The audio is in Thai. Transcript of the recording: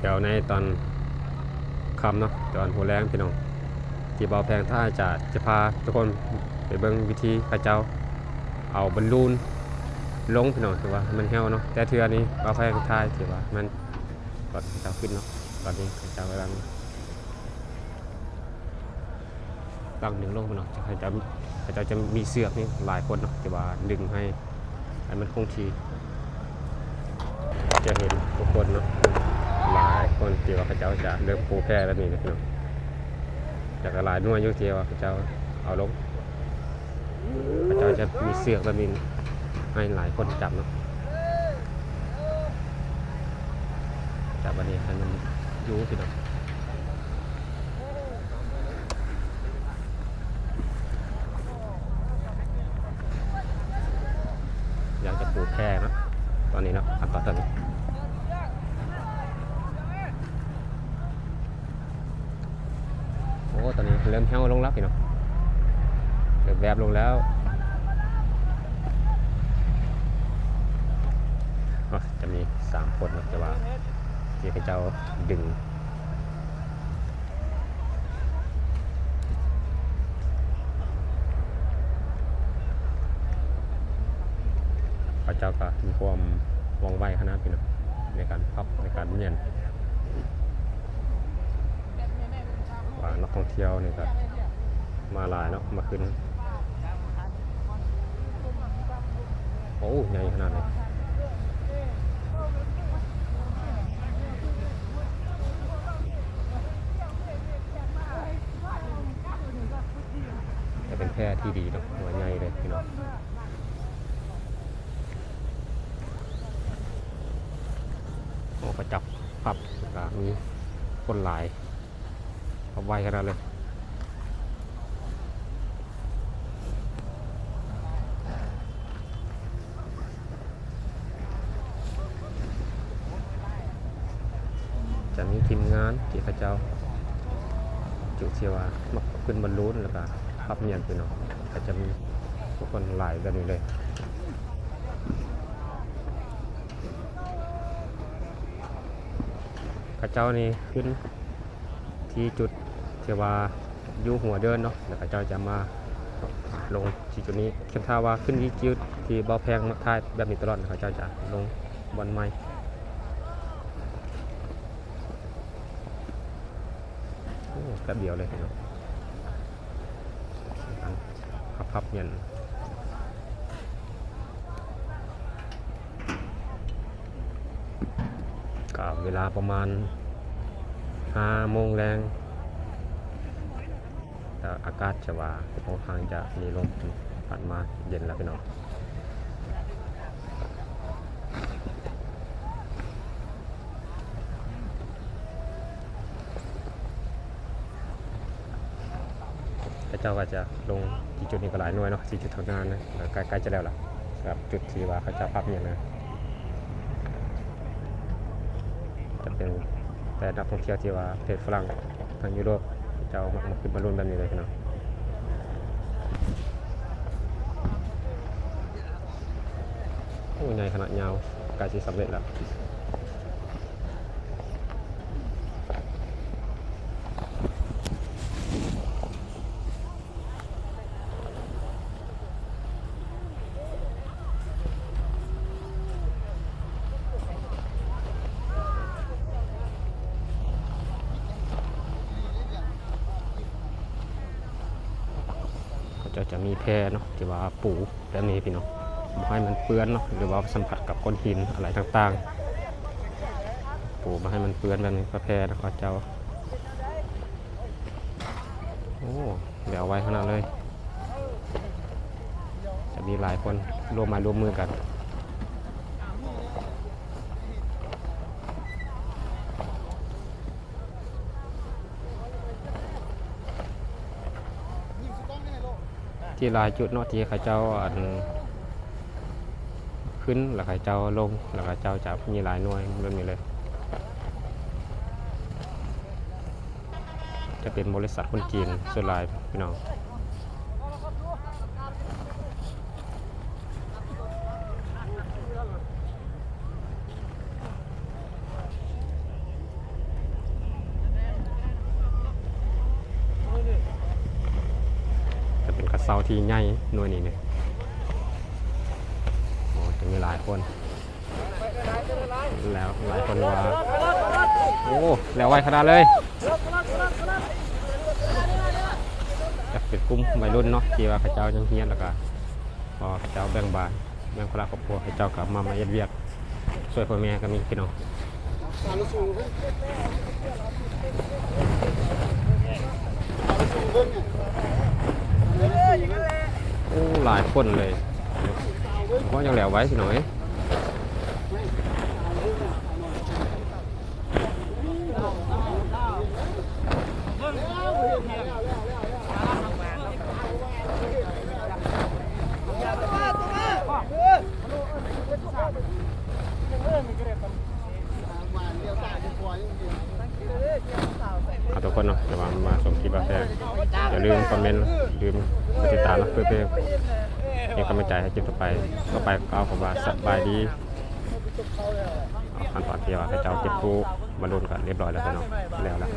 เดี๋ยวในตอนค่ำเนาะตอนหัวแรงพี่น้องที่เบาแพงถ้าจะจะพาทุกคนไปเบิ่งวิธีพระเจ้าเอาบอลลูนลงพี่น้องถือว่ามันเหี่ยวเนาะแต่เทือนี้เบาแพงทายถือว่ามันกดพระเจ้าขึ้นเนาะตอนนี้พระเจ้ากำลังตั้งดึงลงพี่น้องจะพระเจ้าพระเจ้าจะมีเสือกนี่หลายคนเนาะที่ว่าดึงให้ให้มันคงทีจะเห็นทุกคนเนาะ คนที่ว่าเขาเจ้าจะเริ่มปูแพร่แล้วนี่นะพี่น้องจากหลายหน่วยยุที่ว่าเขาเจ้าเอาลงเขาเจ้าจะมีเสือกแล้วมีให้หลายคนจับเนาะจับวันนี้ให้มันอยูพี่น้องอยากจะปูแพร่เนาะตอนนี้เนาะอันตอนตอนนี้ โอ้ ตอนนี้เริ่มแห้วลงแล้วพี่น้องเริ่มแบบลงแล้วจะมีสามคนนะแต่ว่าที่พระเจ้าดึงพระเจ้าก็มีความว่องไวขนาดพี่น้องในการพับในการเมียน นักท่องเที่ยวนี่ก็มาหลายเนาะมาขึ้น โอ้ใหญ่ขนาดเลยจะเป็นแพร่ที่ดีเนาะหัวใหญ่เลยพี่น้องโอ้กระจับปับกามีคนหลาย เอาไวขนาดเลยจะมีทีมงานที่เขาเจ้า จุเชียวามักขึ้นบอลลูนแล้วก็พับเนียนไปเนาะก็จะมีทุกคนหลายแบบนี้เลยข้าเจ้านี่ขึ้น ที่จุดเทวาอยู่หัวเดินเนาะแล้วข้าเจ้าจะมาลงที่จุดนี้เข้มท่าว่าขึ้นที่จุดที่เบาแพงมาท้ายแบบนี้ตลอดนะข้าเจ้าจะลงบอลไม้โอ้แป๊บเดียวเลยเนาะพับพับๆเย็นกับเวลาประมาณ ห้าโมงแรงแต่อากาศจะว่าค่อนข้างจะมีลมพัดมาเย็นแล้วพี่น้องพระเจ้าก็จะลงที่จุดนี้ก็หลายหน่วยเนาะที่จุดทำงานนะใกล้ๆจะแล้วล่ะครับจุดที่ว่าเขาจะพับเนี่ยนะจะเป็น แต่นักท่องเที่ยวที่ว่าประเทศฝรั่งทางยุโรปจะเอามาขึ้นบอลลูนแบบนี้เลยพี่น้องโอ้ใหญ่ขนาดยาวกล้จะสำเร็จแล้วก็ จะมีแพรเนาะที่ว่าปูแบบนี้พี่น้องบ่ให้มันเปื้อนเนาะหรือว่าสัมผัสกับก้อนหินอะไรต่างๆ ปูมาให้มันเปื้อนแบบนี้ก็แพรนะขาเจ้าโอ้เดี๋ยวไว้ขนาดเลย จะมีหลายคนร่วมมาร่วมมือกัน ที่ลายจุดเนาะที่ข้าเจ้าอันขึ้นแล้วข้าเจ้าลงแล้วข้าเจ้าจะมีหลายหน่วยเรื่องนี้เลย จะเป็นบริษัทคนจีนส่วนลายพี่น้อง สาที่ใหญ่หน่วยนี้เนี่ยโอ้จะมีหลายคน แล้วหลายคนว่าโอ้แล้วไวขนาดเลยจะเป็นกลุ่มวัยรุ่นเนาะที่ว่าเขาเจ้ายังเฮียนแล้วก็พอเขาเจ้าแบ่งบานแบ่งคนละครอบครัวเขาเจ้ากลับมามาเย็ดเวียกช่วยพ่อแม่ก็มีพี่น้อง โอ้หลายคนเลยก็ยังเหลือไว้พี่น้อยเอาทุกคนเนาะอย่าว่า มาชมคลิปแล้วแค่อย่าลืมคอมเมนต์ลืมกดติดตามนะเพื่อเป็นเป็นกำลังใจให้คลิปต่อไปก็ไปก็เอาผมว่าสบายดีเอาขั้นตอนที่ว่าให้เจ้าเก็บผู้บรรลุกันเรียบร้อยแล้วพี่น้องแล้วละ